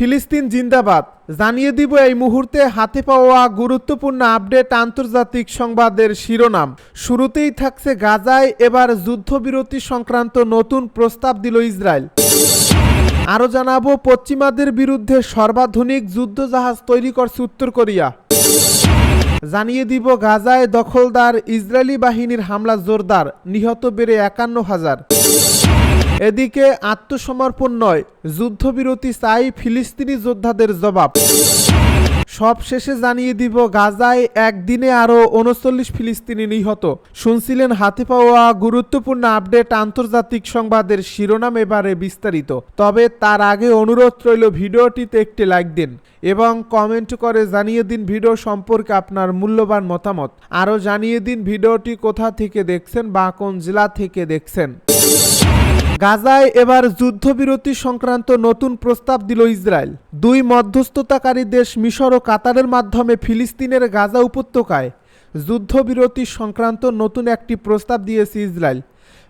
ফিলিস্তিন জিন্দাবাদ। জানিয়ে দিব এই মুহূর্তে হাতে পাওয়া গুরুত্বপূর্ণ আপডেট আন্তর্জাতিক সংবাদের শিরোনাম। শুরুতেই থাকছে গাজায় এবার যুদ্ধবিরতি সংক্রান্ত নতুন প্রস্তাব দিল ইসরায়েল। আরও জানাব, পশ্চিমাদের বিরুদ্ধে সর্বাধুনিক যুদ্ধজাহাজ তৈরি করছে উত্তর কোরিয়া। জানিয়ে দিব, গাজায় দখলদার ইসরায়েলি বাহিনীর হামলা জোরদার, নিহত বেড়ে একান্ন হাজার। এদিকে আত্মসমর্পণ নয়, যুদ্ধবিরতি চাই ফিলিস্তিনি যোদ্ধাদের জবাব। সব শেষে জানিয়ে দিব, গাজায় একদিনে আরও উনচল্লিশ ফিলিস্তিনি নিহত। শুনছিলেন হাতে পাওয়া গুরুত্বপূর্ণ আপডেট আন্তর্জাতিক সংবাদের শিরোনাম এবারে বিস্তারিত। তবে তার আগে অনুরোধ রইল ভিডিওটিতে একটি লাইক দিন এবং কমেন্ট করে জানিয়ে দিন ভিডিও সম্পর্কে আপনার মূল্যবান মতামত। আরও জানিয়ে দিন ভিডিওটি কোথা থেকে দেখছেন বা কোন জেলা থেকে দেখছেন। গাজায় এবার যুদ্ধবিরতি সংক্রান্ত নতুন প্রস্তাব দিল ইসরায়েল। দুই মধ্যস্থতাকারী দেশ মিশর ও কাতারের মাধ্যমে ফিলিস্তিনের গাজা উপত্যকায় যুদ্ধবিরতি সংক্রান্ত নতুন একটি প্রস্তাব দিয়েছে ইসরায়েল।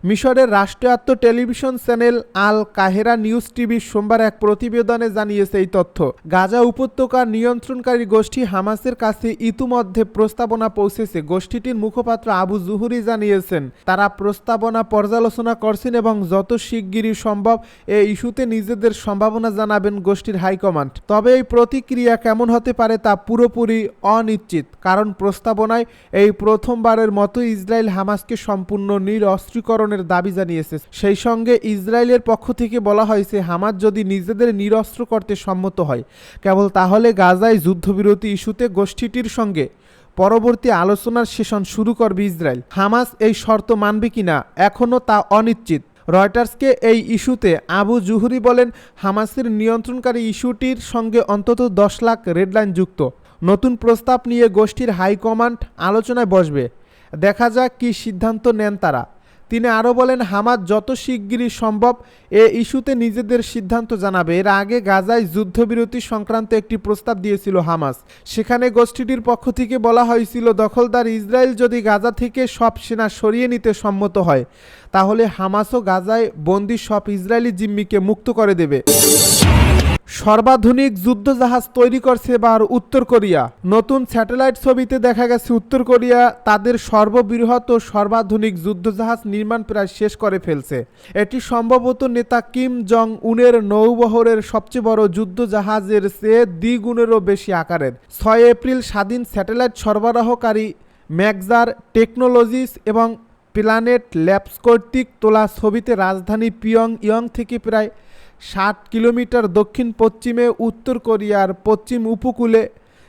মিশরের রাষ্ট্রায়ত্ত television channel Al Qahera news TV সোমবার এক প্রতিবেদনে জানিয়েছে এই তথ্য। গাজা উপত্যকার নিয়ন্ত্রণকারী গোষ্ঠী হামাসের কাছে ইতিমধ্যে প্রস্তাবনা পৌঁছেছে। গোষ্ঠীটির মুখপাত্র আবু জুহুরি জানিয়েছেন, তারা প্রস্তাবনা পর্যালোচনা করছেন এবং যত শিগগিরই সম্ভব এই ইস্যুতে নিজেদের সম্ভাবনা জানাবেন গোষ্ঠীর হাইকমান্ড। তবে এই প্রতিক্রিয়া কেমন হতে পারে তা পুরোপুরি অনিশ্চিত, কারণ প্রস্তাবনায় এই প্রথমবারের মতো ইসরায়েল হামাসকে সম্পূর্ণ নিরস্ত্রীকরণের দাবি জানিয়েছে। সেই সঙ্গে ইসরায়েলের পক্ষ থেকে বলা হয়েছে, হামাস যদি নিজেদের নিরস্ত্র করতে সম্মত হয়, কেবল তাহলে গাজায় যুদ্ধবিরতি ইস্যুতে গোষ্ঠীটির সঙ্গে পরবর্তী আলোচনার সেশন শুরু করবে ইসরায়েল। হামাস এই শর্ত মানবে কিনা, এখনও তা অনিশ্চিত। রয়টার্সকে এই ইস্যুতে আবু জুহুরি বলেন, হামাসের নিয়ন্ত্রণকারী ইস্যুটির সঙ্গে অন্তত দশ লাখ রেডলাইন যুক্ত। নতুন প্রস্তাব নিয়ে গোষ্ঠীর হাইকমান্ড আলোচনায় বসবে। দেখা যাক কী সিদ্ধান্ত নেন তারা। তিনি আরও বলেন, হামাদ যত শিগগিরই সম্ভব এ ইস্যুতে নিজেদের সিদ্ধান্ত জানাবে। এর আগে গাজায় যুদ্ধবিরতি সংক্রান্ত একটি প্রস্তাব দিয়েছিল হামাস। সেখানে গোষ্ঠীটির পক্ষ থেকে বলা হয়েছিল, দখলদার ইসরায়েল যদি গাজা থেকে সব সেনা সরিয়ে নিতে সম্মত হয়, তাহলে হামাসও গাজায় বন্দি সব ইসরায়েলি জিম্মিকে মুক্ত করে দেবে। সর্বাধুনিক যুদ্ধজাহাজ তৈরি করছে এবার উত্তর কোরিয়া। নতুন স্যাটেলাইট ছবিতে দেখা গেছে উত্তর কোরিয়া তাদের সর্ববৃহৎ ও সর্বাধুনিক যুদ্ধজাহাজ নির্মাণ প্রায় শেষ করে ফেলছে। এটি সম্ভবত নেতা কিম জং উনের নৌবহরের সবচেয়ে বড় যুদ্ধজাহাজের চেয়ে দ্বিগুণেরও বেশি আকারের। ছয় এপ্রিল স্বাধীন স্যাটেলাইট সরবরাহকারী ম্যাগজার টেকনোলজিস এবং প্ল্যানেট ল্যাবস কর্তৃক তোলা ছবিতে রাজধানী পিয়ং ইয়ং থেকে প্রায় ষাট কিলোমিটার দক্ষিণ পশ্চিমে উত্তর কোরিয়ার পশ্চিম উপকূলে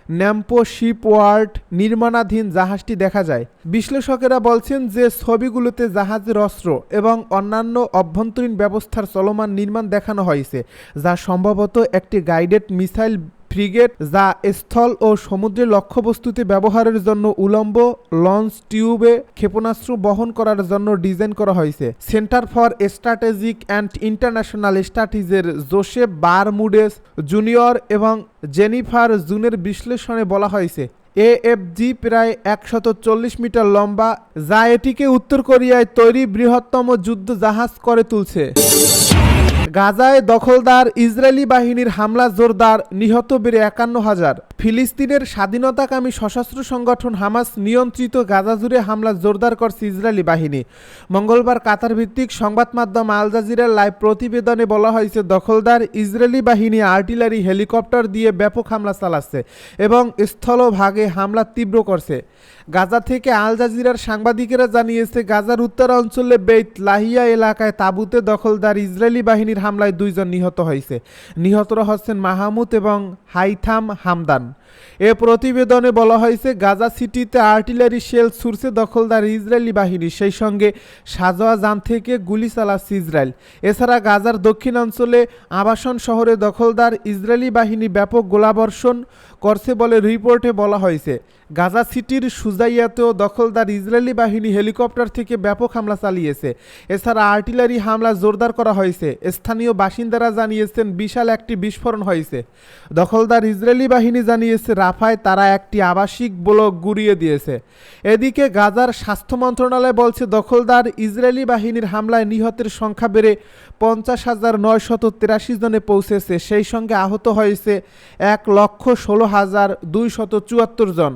ন্যাম্পো শিপ ওয়ার্ল্ড নির্মাণাধীন জাহাজটি দেখা যায়। বিশ্লেষকেরা বলছেন যে ছবিগুলোতে জাহাজের অস্ত্র এবং অন্যান্য অভ্যন্তরীণ ব্যবস্থার চলমান নির্মাণ দেখানো হয়েছে, যা সম্ভবত একটি গাইডেড মিসাইল ফ্রিগেট যা স্থল ও সমুদ্রের লক্ষ্যবস্তুতে ব্যবহারের জন্য উলম্ব লঞ্চ টিউবে ক্ষেপণাস্ত্র বহন করার জন্য ডিজাইন করা হয়েছে। Centre for strategic and international স্টাডিজের Joseph Bermudez junior এবং জেনিফার জুনের বিশ্লেষণে বলা হয়েছে, এএফজি প্রায় একশত চল্লিশ মিটার লম্বা, যা এটিকে উত্তর কোরিয়ায় তৈরি বৃহত্তম যুদ্ধ জাহাজ করে তুলছে। গাজায় দখলদার ইসরায়েলি বাহিনীর হামলা জোরদার, নিহত বেড়ে একান্ন হাজার। ফিলিস্তিনের স্বাধীনতাকামী সশস্ত্র সংগঠন হামাস নিয়ন্ত্রিত গাজা জুড়ে হামলা জোরদার করছে ইসরায়েলি বাহিনী। মঙ্গলবার কাতার ভিত্তিক সংবাদ মাধ্যম আল জাজিরার লাইভ প্রতিবেদনে বলা হয়েছে, দখলদার ইসরায়েলি বাহিনী আর্টিলারি হেলিকপ্টার দিয়ে ব্যাপক হামলা চালাচ্ছে এবং স্থলভাগে হামলা তীব্র করছে। গাজা থেকে আল জাজিরার সাংবাদিকেরা জানিয়েছে, গাজার উত্তর অঞ্চলে বেইত লাহিয়া এলাকায় তাবুতে দখলদার ইসরায়েলি বাহিনীর হামলায় দুইজন নিহত হয়েছে। নিহতরা হচ্ছেন মাহমুদ এবং হাইথাম হামদান। এ প্রতিবেদনে বলা হয়েছে, গাজা সিটিতে আর্টিলারি শেল ছুড়ছে দখলদার ইসরায়েলি বাহিনী। সেই সঙ্গে সাজোয়া যান থেকে গুলি চালাচ্ছে ইসরায়েল। এছাড়া গাজার দক্ষিণাঞ্চলে আবাসন শহরে দখলদার ইসরায়েলি বাহিনী ব্যাপক গোলাবর্ষণ করছে বলে রিপোর্টে বলা হয়েছে। গাজা সিটির সুজাইয়াতেও দখলদার ইসরায়েলি বাহিনী হেলিকপ্টার থেকে ব্যাপক হামলা চালিয়েছে। এছাড়া আর্টিলারি হামলা জোরদার করা হয়েছে। স্থানীয় বাসিন্দারা জানিয়েছেন, বিশাল একটি বিস্ফোরণ হয়েছে। দখলদার ইসরায়েলি বাহিনী জানিয়েছে রাফায় তারা একটি আবাসিক ব্লক গুড়িয়ে দিয়েছে। এদিকে গাজার স্বাস্থ্য মন্ত্রণালয় বলছে, দখলদার ইসরায়েলি বাহিনীর হামলায় নিহতের সংখ্যা বেড়ে পঞ্চাশ হাজার নয়শত তিরাশি জনে পৌঁছেছে। সেই সঙ্গে আহত হয়েছে এক লক্ষ ষোলো হাজার দুইশত চুয়াত্তর জন।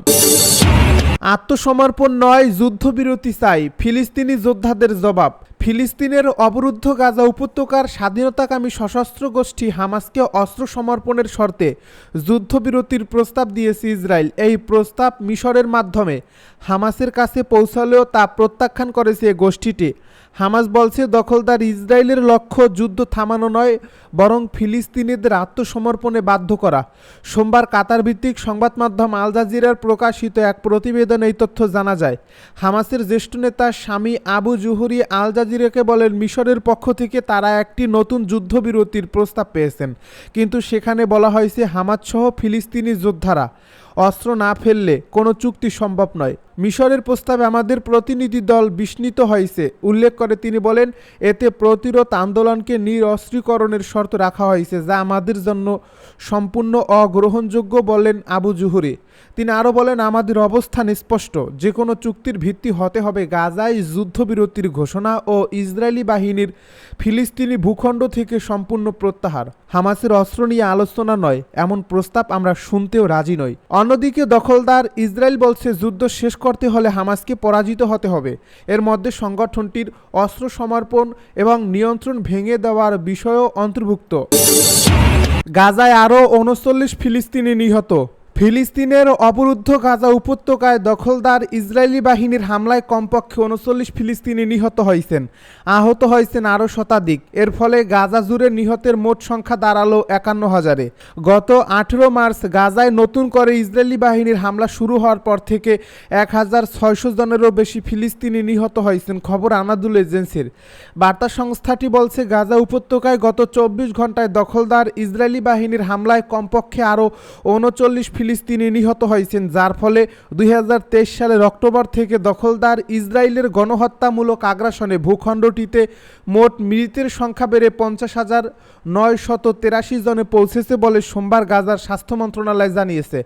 আত্মসমর্পণ নয়, যুদ্ধবিরতি চাই, ফিলিস্তিনি যোদ্ধাদের জবাব। ফিলিস্তিনের অবরুদ্ধ গাজা উপত্যকার স্বাধীনতাকামী সশস্ত্র গোষ্ঠী হামাসকে অস্ত্র সমর্পণের শর্তে যুদ্ধবিরতির প্রস্তাব দিয়েছে ইসরায়েল। এই প্রস্তাব মিশরের মাধ্যমে হামাসের কাছে পৌঁছালেও তা প্রত্যাখ্যান করেছে গোষ্ঠীটি। হামাস বলছে, দখলদার ইসরায়েলের লক্ষ্য যুদ্ধ থামানো নয়, বরং ফিলিস্তিনিদের আত্মসমর্পণে বাধ্য করা। সোমবার কাতার ভিত্তিক সংবাদ মাধ্যম আল জাজিরার প্রকাশিত এক প্রতিবেদনে এই তথ্য জানা যায়। হামাসের জ্যেষ্ঠ নেতা স্বামী আবু জুহুরি আল জাজিরাকে বলেন, মিশরের পক্ষ থেকে তারা একটি নতুন যুদ্ধবিরতির প্রস্তাব পেয়েছেন। কিন্তু সেখানে বলা হয়েছে হামাস সহ ফিলিস্তিনি যোদ্ধারা। অস্ত্র না ফেললে কোনো চুক্তি সম্ভব নয়। মিশরের প্রস্তাবে আমাদের প্রতিনিধি দল বিস্মিত হয়েছে। উল্লেখ করে তিনি বলেন, এতে প্রতিরোধ আন্দোলনকে নিরস্ত্রীকরণের শর্ত রাখা হয়েছে, যা আমাদের জন্য সম্পূর্ণ অগ্রহণযোগ্য বলেন আবু জুহুরি। তিনি আরও বলেন, আমাদের অবস্থান স্পষ্ট। যে কোনো চুক্তির ভিত্তি হতে হবে গাজায় যুদ্ধবিরতির ঘোষণা ও ইসরায়েলি বাহিনীর ফিলিস্তিনি ভূখণ্ড থেকে সম্পূর্ণ প্রত্যাহার। হামাসের অস্ত্র নিয়ে আলোচনা নয়, এমন প্রস্তাব আমরা শুনতেও রাজি নই। অন্যদিকে দখলদার ইসরায়েল বলছে, যুদ্ধ শেষ করতে হলে হামাসকে পরাজিত হতে হবে। এর মধ্যে সংগঠনটির অস্ত্র সমর্পণ এবং নিয়ন্ত্রণ ভেঙে দেওয়ার বিষয়ও অন্তর্ভুক্ত। গাজায় আরও উনচল্লিশ ফিলিস্তিনি নিহত। ফিলিস্তিনের অবরুদ্ধ গাজা উপত্যকায় দখলদার ইসরায়েলি বাহিনীর হামলায় কমপক্ষে উনচল্লিশ ফিলিস্তিনি নিহত হয়েছেন। আহত হয়েছেন আরও শতাধিক। এর ফলে গাজা জুড়ে নিহতের মোট সংখ্যা দাঁড়াল একান্ন হাজারে। গত আঠেরো মার্চ গাজায় নতুন করে ইসরায়েলি বাহিনীর হামলা শুরু হওয়ার পর থেকে এক হাজার ছয়শো জনেরও বেশি ফিলিস্তিনি নিহত হয়েছেন, খবর আনাদুল এজেন্সির। বার্তা সংস্থাটি বলছে, গাজা উপত্যকায় গত চব্বিশ ঘন্টায় দখলদার ইসরায়েলি বাহিনীর হামলায় কমপক্ষে আরও উনচল্লিশ ফিলিস্তিনি নিহত হয়েছেন, যার ফলে দুই হাজার তেইশ সালের অক্টোবর থেকে দখলদার ইসরায়েলের গণহত্যামূলক আগ্রাসনে ভূখণ্ডটিতে মোট মৃতের সংখ্যা বেড়ে পঞ্চাশ হাজার নয় শত তেরাশি জনে পৌঁছেছে বলে সোমবার গাজার স্বাস্থ্য মন্ত্রণালয় জানিয়েছে।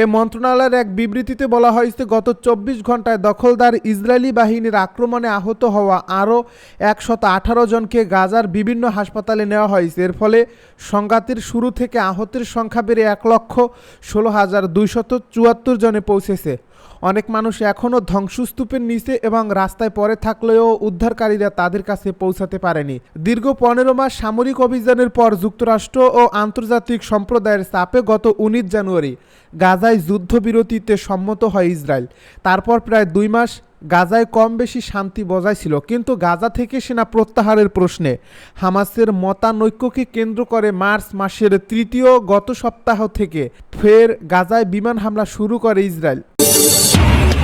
এ মন্ত্রণালয়ের এক বিবৃতিতে বলা হয়েছে, গত চব্বিশ ঘন্টায় দখলদার ইসরায়েলি বাহিনীর আক্রমণে আহত হওয়া আরও একশত আঠারো জনকে গাজার বিভিন্ন হাসপাতালে নেওয়া হয়েছে। এর ফলে সংঘাতের শুরু থেকে আহতের সংখ্যা বেড়ে এক লক্ষ ষোলো হাজার দুইশত চুয়াত্তর জনে পৌঁছেছে। অনেক মানুষ এখনও ধ্বংসস্তূপের নিচে এবং রাস্তায় পরে থাকলেও উদ্ধারকারীরা তাদের কাছে পৌঁছাতে পারেনি। দীর্ঘ পনেরো মাস সামরিক অভিযানের পর যুক্তরাষ্ট্র ও আন্তর্জাতিক সম্প্রদায়ের চাপে গত উনিশ জানুয়ারি গাজায় যুদ্ধবিরতিতে সম্মত হয় ইসরায়েল। তারপর প্রায় দুই মাস গাজায় কম বেশি শান্তি বজায় ছিল কিন্তু গাজা থেকে সেনা প্রত্যাহারের প্রশ্নে হামাসের মতানৈক্যকে কেন্দ্র করে মার্চ মাসের তৃতীয় গত সপ্তাহ থেকে ফের গাজায় বিমান হামলা শুরু করে ইসরায়েল।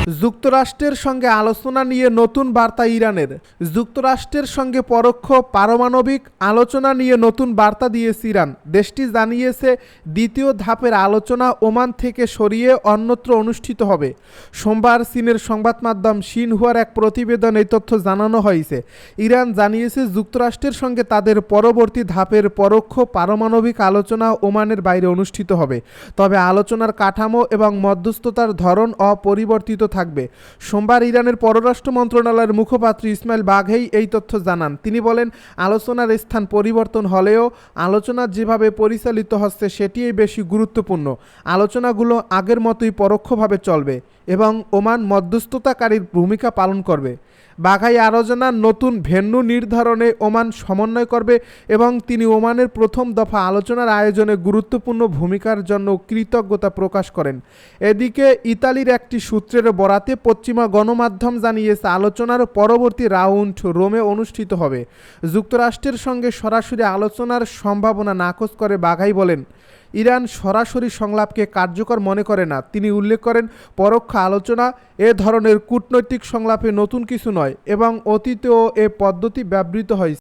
যুক্তরাষ্ট্রের সঙ্গে আলোচনা নিয়ে নতুন বার্তা ইরানের। যুক্তরাষ্ট্রের সঙ্গে পরোক্ষ পারমাণবিক আলোচনা নিয়ে নতুন বার্তা দিয়েছে ইরান। দেশটি জানিয়েছে, দ্বিতীয় ধাপের আলোচনা ওমান থেকে সরিয়ে অন্যত্র অনুষ্ঠিত হবে। সোমবার চীনের সংবাদ মাধ্যম সিনহুয়ার এক প্রতিবেদন এই তথ্য জানানো হয়েছে। ইরান জানিয়েছে, যুক্তরাষ্ট্রের সঙ্গে তাদের পরবর্তী ধাপের পরোক্ষ পারমাণবিক আলোচনা ওমানের বাইরে অনুষ্ঠিত হবে। তবে আলোচনার কাঠামো এবং মধ্যস্থতার ধরন অপরিবর্তিত থাকবে। সোমবার ইরানের পররাষ্ট্র মন্ত্রণালয়ের মুখপাত্র ইসমাইল বাঘেই এই তথ্য জানান। তিনি বলেন, আলোচনার স্থান পরিবর্তন হলেও আলোচনা যেভাবে পরিচালিত হচ্ছে সেটিই বেশি গুরুত্বপূর্ণ। আলোচনাগুলো আগের মতোই পরোক্ষভাবে চলবে এবং ওমান মধ্যস্থতাকারীর ভূমিকা পালন করবে। বাঘাই আলোচনার নতুন ভেন্যু নির্ধারণে ওমান সমন্বয় করবে এবং তিনি ওমানের প্রথম দফা আলোচনার আয়োজনে গুরুত্বপূর্ণ ভূমিকার জন্য কৃতজ্ঞতা প্রকাশ করেন। এদিকে ইতালির একটি সূত্রের বরাতে পশ্চিমা গণমাধ্যম জানিয়েছে, আলোচনার পরবর্তী রাউন্ড রোমে অনুষ্ঠিত হবে। যুক্তরাষ্ট্রের সঙ্গে সরাসরি আলোচনার সম্ভাবনা নাকচ করে বাঘাই বলেন, ইরান সরাসরি সংলাপকে কার্যকর মনে করে না। তিনি উল্লেখ করেন, পরোক্ষ আলোচনা এ ধরনের কূটনৈতিক সংলাপে নতুন কিছু নয় এবং অতীতেও এ পদ্ধতি ব্যবহৃত হয়েছে।